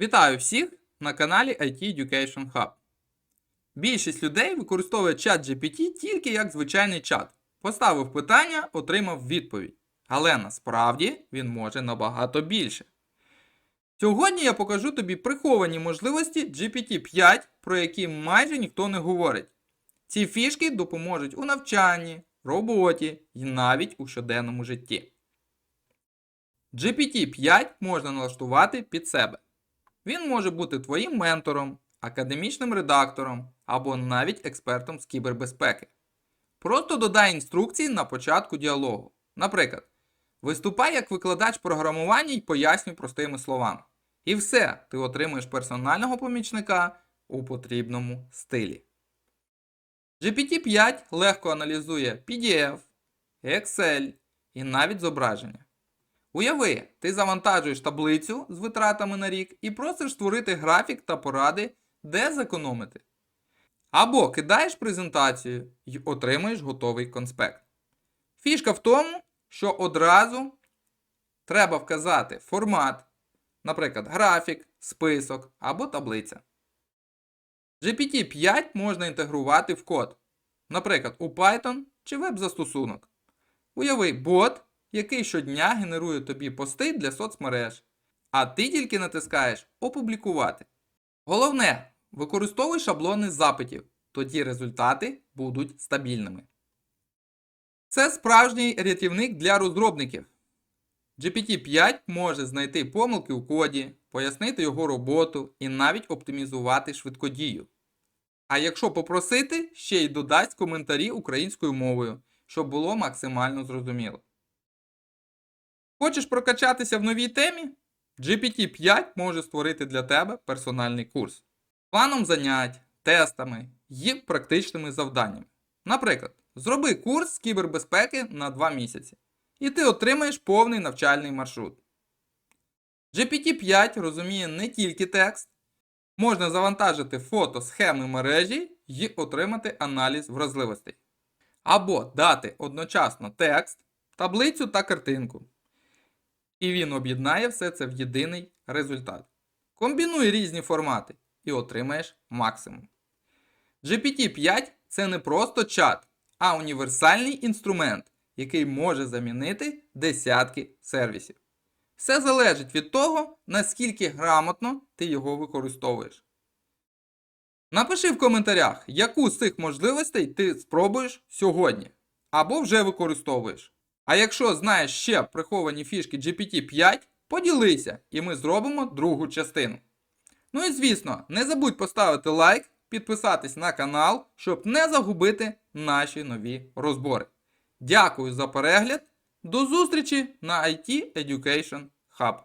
Вітаю всіх на каналі IT Education Hub. Більшість людей використовує чат GPT тільки як звичайний чат. Поставив питання, отримав відповідь. Але насправді він може набагато більше. Сьогодні я покажу тобі приховані можливості GPT-5, про які майже ніхто не говорить. Ці фішки допоможуть у навчанні, роботі і навіть у щоденному житті. GPT-5 можна налаштувати під себе. Він може бути твоїм ментором, академічним редактором або навіть експертом з кібербезпеки. Просто додай інструкції на початку діалогу. Наприклад, виступай як викладач програмування і пояснюй простими словами. І все, ти отримуєш персонального помічника у потрібному стилі. GPT-5 легко аналізує PDF, Excel і навіть зображення. Уяви, ти завантажуєш таблицю з витратами на рік і просиш створити графік та поради, де зекономити. Або кидаєш презентацію і отримуєш готовий конспект. Фішка в тому, що одразу треба вказати формат, наприклад, графік, список або таблиця. GPT-5 можна інтегрувати в код, наприклад, у Python чи веб-застосунок. Уяви бот, який щодня генерує тобі пости для соцмереж, а ти тільки натискаєш Опублікувати. Головне, використовуй шаблони запитів, тоді результати будуть стабільними. Це справжній рятівник для розробників. GPT-5 може знайти помилки у коді, пояснити його роботу і навіть оптимізувати швидкодію. А якщо попросити, ще й додасть коментарі українською мовою, щоб було максимально зрозуміло. Хочеш прокачатися в новій темі? GPT-5 може створити для тебе персональний курс. Планом занять, тестами і практичними завданнями. Наприклад, зроби курс з кібербезпеки на 2 місяці, і ти отримаєш повний навчальний маршрут. GPT-5 розуміє не тільки текст, можна завантажити фото, схеми мережі і отримати аналіз вразливостей. Або дати одночасно текст, таблицю та картинку. І він об'єднає все це в єдиний результат. Комбінуй різні формати і отримаєш максимум. GPT-5 це не просто чат, а універсальний інструмент, який може замінити десятки сервісів. Все залежить від того, наскільки грамотно ти його використовуєш. Напиши в коментарях, яку з цих можливостей ти спробуєш сьогодні або вже використовуєш. А якщо знаєш ще приховані фішки GPT-5, поділися і ми зробимо другу частину. Ну і звісно, не забудь поставити лайк, підписатись на канал, щоб не загубити наші нові розбори. Дякую за перегляд. До зустрічі на IT Education Hub.